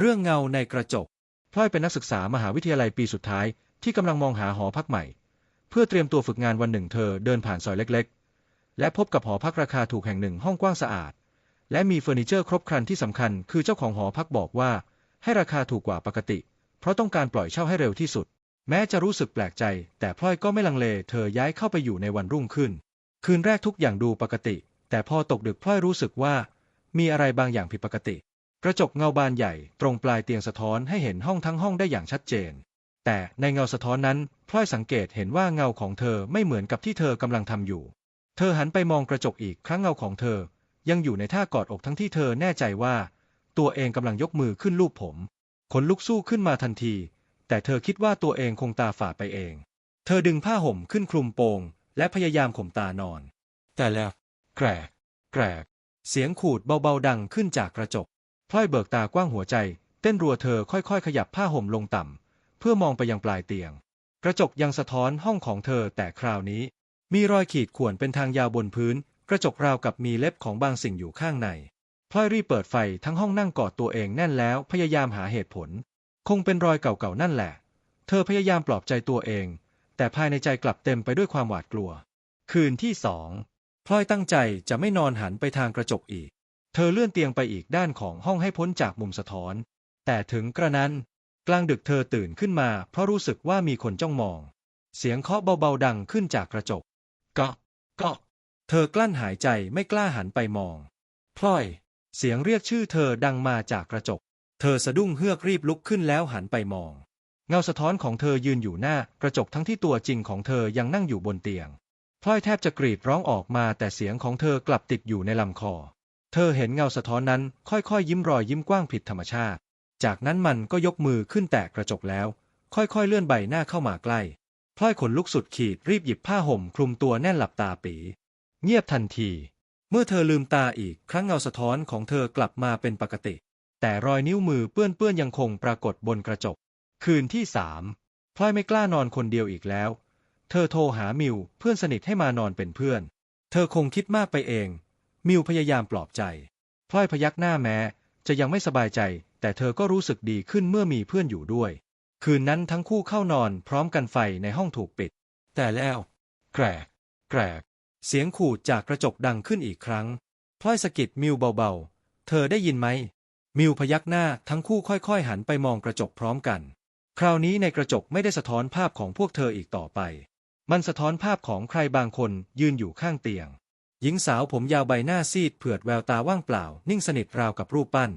เรื่องเงาในกระจก พลอยเป็นนักศึกษามหาวิทยาลัยปีสุดท้าย ที่กำลังมองหาหอพักใหม่ เพื่อเตรียมตัวฝึกงานวันหนึ่งเธอเดินผ่านซอยเล็ก ๆ และพบกับหอพักราคาถูกแห่งหนึ่งห้องกว้างสะอาด และมีเฟอร์นิเจอร์ครบครันที่สำคัญ คือเจ้าของหอพักบอกว่า ให้ราคาถูกกว่าปกติ เพราะต้องการปล่อยเช่าให้เร็วที่สุด แม้จะรู้สึกแปลกใจ แต่พลอยก็ไม่ลังเล เธอย้ายเข้าไปอยู่ในวันรุ่งขึ้น คืนแรกทุกอย่างดูปกติ แต่พอตกดึกพลอยรู้สึกว่า มีอะไรบางอย่างผิดปกติ กระจกเงาบานใหญ่ตรงปลายเตียงสะท้อนให้เห็นห้องทั้งห้องได้อย่างชัดเจน แต่ในเงาสะท้อนนั้นพลอยสังเกตเห็นว่าเงาของเธอไม่เหมือนกับที่เธอกำลังทำอยู่ เธอหันไปมองกระจกอีกครั้งเงาของเธอ ยังอยู่ในท่ากอดอกทั้งที่เธอแน่ใจว่า ตัวเองกำลังยกมือขึ้นลูบผมขนลุกสู้ขึ้นมาทันที แต่เธอคิดว่าตัวเองคงตาฝาดไปเอง เธอดึงผ้าห่มขึ้นคลุมโปง และพยายามข่มตานอน แต่แล้วแกรกแกรกเสียงขูดเบาๆดังขึ้นจากกระจก พลอยเบิกตากว้างหัวใจ เต้นรัวเธอค่อยๆ ขยับผ้าห่มลงต่ำ เพื่อมองไปยังปลายเตียง กระจกยังสะท้อนห้องของเธอแต่คราวนี้ มีรอยขีดข่วนเป็นทางยาวบนพื้น กระจกราวกับมีเล็บของบางสิ่งอยู่ข้างในพลอยรีบเปิดไฟทั้งห้องนั่งกอดตัวเองแน่นแล้วพยายามหาเหตุผล คงเป็นรอยเก่าๆนั่นแหละ เธอพยายามปลอบใจตัวเอง แต่ภายในใจกลับเต็มไปด้วยความหวาดกลัว คืนที่สองพลอยตั้งใจจะไม่นอนหันไปทางกระจกอีก เธอเลื่อนเตียงไปอีกด้านของห้องให้พ้นจากมุมสะท้อน แต่ถึงกระนั้น กลางดึกเธอตื่นขึ้นมา เพราะรู้สึกว่ามีคนจ้องมอง เสียงเคาะเบาๆดังขึ้นจากกระจกกาะกาะเธอกลั้นหายใจไม่กล้าหันไปมอง พลอย เสียงเรียกชื่อเธอดังมาจากกระจก เธอสะดุ้งเฮือกรีบลุกขึ้นแล้วหันไปมอง เงาสะท้อนของเธอยืนอยู่หน้ากระจกทั้งที่ตัวจริงของเธอยังนั่งอยู่บนเตียงพลอยแทบจะกรีดร้องออกมาแต่เสียงของเธอกลับติดอยู่ในลำคอ เธอเห็นเงาสะท้อนนั้นค่อยๆ ยิ้มรอยยิ้มกว้างผิดธรรมชาติ จากนั้นมันก็ยกมือขึ้นแตะกระจกแล้ว ค่อยๆ เลื่อนใบหน้าเข้ามาใกล้พลอยขนลุกสุดขีดรีบหยิบผ้าห่มคลุมตัวแน่นหลับตาปี เงียบทันที เมื่อเธอลืมตาอีกครั้งเงาสะท้อนของเธอกลับมาเป็นปกติ แต่รอยนิ้วมือเปื้อนๆยังคงปรากฏบนกระจก คืนที่สามพลอยไม่กล้านอนคนเดียวอีกแล้ว เธอโทรหามิวเพื่อนสนิทให้มานอนเป็นเพื่อน เธอคงคิดมากไปเอง มิวพยายามปลอบใจพลอยพยักหน้าแม้ จะยังไม่สบายใจ แต่เธอก็รู้สึกดีขึ้นเมื่อมีเพื่อนอยู่ด้วย คืนนั้นทั้งคู่เข้านอนพร้อมกันไฟในห้องถูกปิด แต่แล้ว แกรก แกรก เสียงขูดจากกระจกดังขึ้นอีกครั้งพลอยสะกิดมิวเบาๆ เธอได้ยินไหม มิวพยักหน้าทั้งคู่ค่อยๆ หันไปมองกระจกพร้อมกัน คราวนี้ในกระจกไม่ได้สะท้อนภาพของพวกเธออีกต่อไป มันสะท้อนภาพของใครบางคนยืนอยู่ข้างเตียง หญิงสาวผมยาวใบหน้าซีดเผือดแววตาว่างเปล่า นิ่งสนิทราวกับรูปปั้น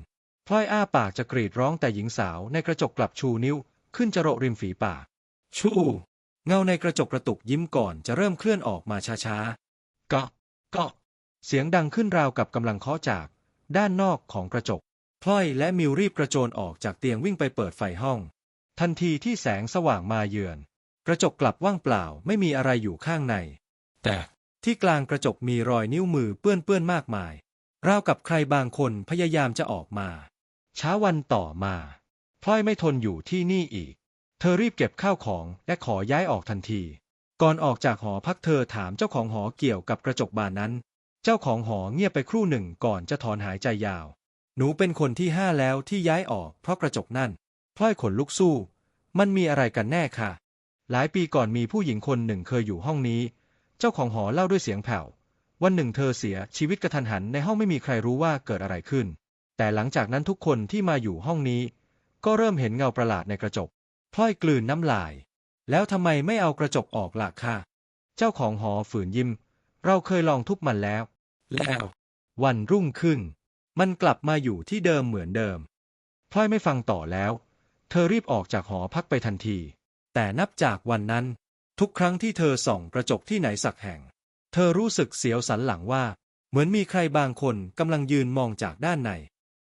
พลอยอ้าปากจะกรีดร้องแต่หญิงสาวในกระจกกลับชูนิ้ว ขึ้นจะโรริมฝีปากชูเงาในกระจกกระตุกยิ้มก่อนจะเริ่มเคลื่อนออกมาช้าๆเกาะเกาะเสียงดังขึ้นราวกับกำลังเคาะจาก ด้านนอกของกระจกพลอยและมิวรีบกระโจนออกจากเตียงวิ่งไปเปิดไฟห้อง ทันทีที่แสงสว่างมาเยือน กระจกกลับว่างเปล่าไม่มีอะไรอยู่ข้างใน แต่ ที่กลางกระจกมีรอยนิ้วมือเปื้อนๆมากมาย ราวกับใครบางคนพยายามจะออกมา เช้าวันต่อมาพลอยไม่ทนอยู่ที่นี่อีก เธอรีบเก็บข้าวของและขอย้ายออกทันที ก่อนออกจากหอพักเธอถามเจ้าของหอเกี่ยวกับกระจกบานนั้น เจ้าของหอเงียบไปครู่หนึ่งก่อนจะถอนหายใจยาว หนูเป็นคนที่ห้าแล้วที่ย้ายออกเพราะกระจกนั่นพลอยขนลุกสู้ มันมีอะไรกันแน่ค่ะ หลายปีก่อนมีผู้หญิงคนหนึ่งเคยอยู่ห้องนี้ เจ้าของหอเล่าด้วยเสียงแผ่ว วันหนึ่งเธอเสียชีวิตกระทันหันในห้องไม่มีใครรู้ว่าเกิดอะไรขึ้น แต่หลังจากนั้นทุกคนที่มาอยู่ห้องนี้ ก็เริ่มเห็นเงาประหลาดในกระจกพลอยกลืนน้ำลาย แล้วทำไมไม่เอากระจกออกล่ะค่ะ เจ้าของหอฝืนยิ้ม เราเคยลองทุบมันแล้ว แล้ว วันรุ่งขึ้น มันกลับมาอยู่ที่เดิมเหมือนเดิมพลอยไม่ฟังต่อแล้ว เธอรีบออกจากหอพักไปทันที แต่นับจากวันนั้น ทุกครั้งที่เธอส่องกระจกที่ไหนสักแห่ง เธอรู้สึกเสียวสันหลังว่า เหมือนมีใครบางคนกำลังยืนมองจากด้านใน